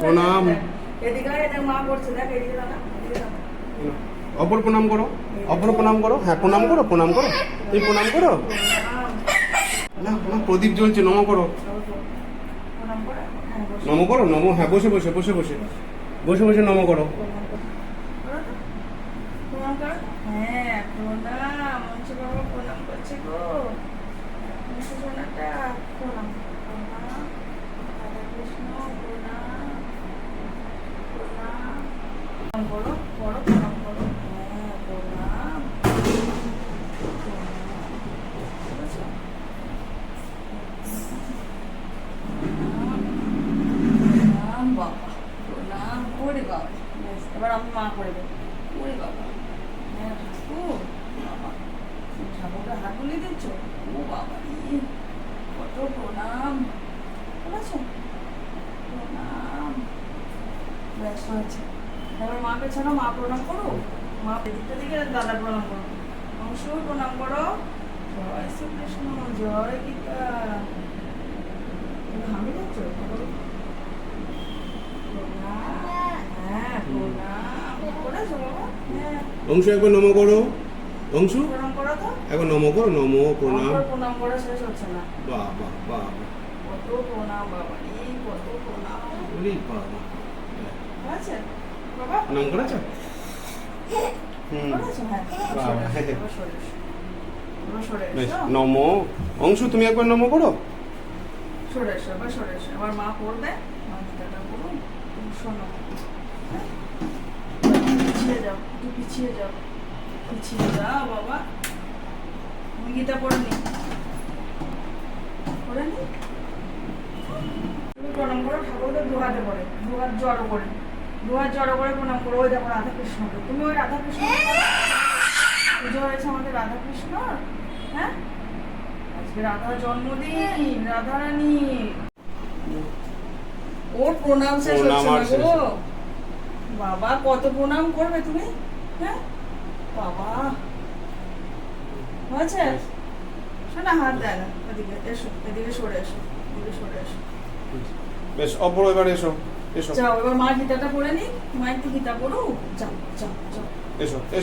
প্রণাম অপর প্রণাম করো। অপর প্রণাম করো। হ্যাঁ প্রণাম করো প্রণাম করো। তুমি প্রণাম করো? না প্রদীপ জ্বলছে নম করো। নম করো নম হ্যাঁ বসে বসে বসে বসে। বসে বসে নম করো। হ্যাঁ প্রণাম অংশ বাবা প্রণাম করছে গো অংশ সোনাটা প্রণাম প্রণাম রাধা কৃষ্ণ প্রণাম প্রণাম প্রণাম করো করো করো হ্যাঁ প্রণাম প্রণাম বাবা প্রণাম করে বাবা। এবার আমি মা করে দেবো। ওরে বাবা। হ্যাঁ ঠাকুর বাবা। ঠাকুরকে হাত তুলে দিচ্ছ? ও বাবা রে, কত প্রণাম। বলেছ? প্রণাম। ব্যাস হয়েছে। এবার মাকে ছাড়ো মা প্রণাম করো। মা এদিকটা দিকে দাদা প্রণাম করো। অংশ প্রণাম করো। জয় শ্রীকৃষ্ণ জয় গীতা। ঘামে যাচ্ছ? হ্যাঁ হ্যাঁ অংশ একবার নম করো। অংশু? প্রণাম করো তো। একবার নম করো নম প্রণাম। প্রণাম করা শেষ হচ্ছে না। বাহ বাহ বাহ কত প্রণাম বাবা এই কত প্রণাম। বাবা। বেশ এসো। নম। অংশু তুমি একবার নম করো। মা পড়বে হ্যাঁ? পিছিয়ে যাও একটু পিছিয়ে যাও। পিছিয়ে যাও বাবা। গীতা পড়ে নি পড়ে নি তুমি প্রণাম করো ঠাকুরকে দু হাতে করে দু হাত জড়ো করে। দু হাত জড়ো করে প্রণাম করো। ওই দেখো রাধা কৃষ্ণকে তুমি ওই রাধা কৃষ্ণ পুজো হয়েছে আমাদের রাধা কৃষ্ণ হ্যাঁ? আজকে রাধার জন্মদিন ওর প্রণাম শেষ হচ্ছে না গো। বাবা কত প্রণাম করবে তুমি? হ্যাঁ? বাবা। হয়েছে। শোনা হাত দেয় না। এদিকে এসো এদিকে সরে এসো এদিকে সরে এসো। বেশ অপর এবার এসো। যাও এবার মা গীতাটা পড়ে নি মা একটু গীতা পড়ো যাও যাও যাও। এসো এসো।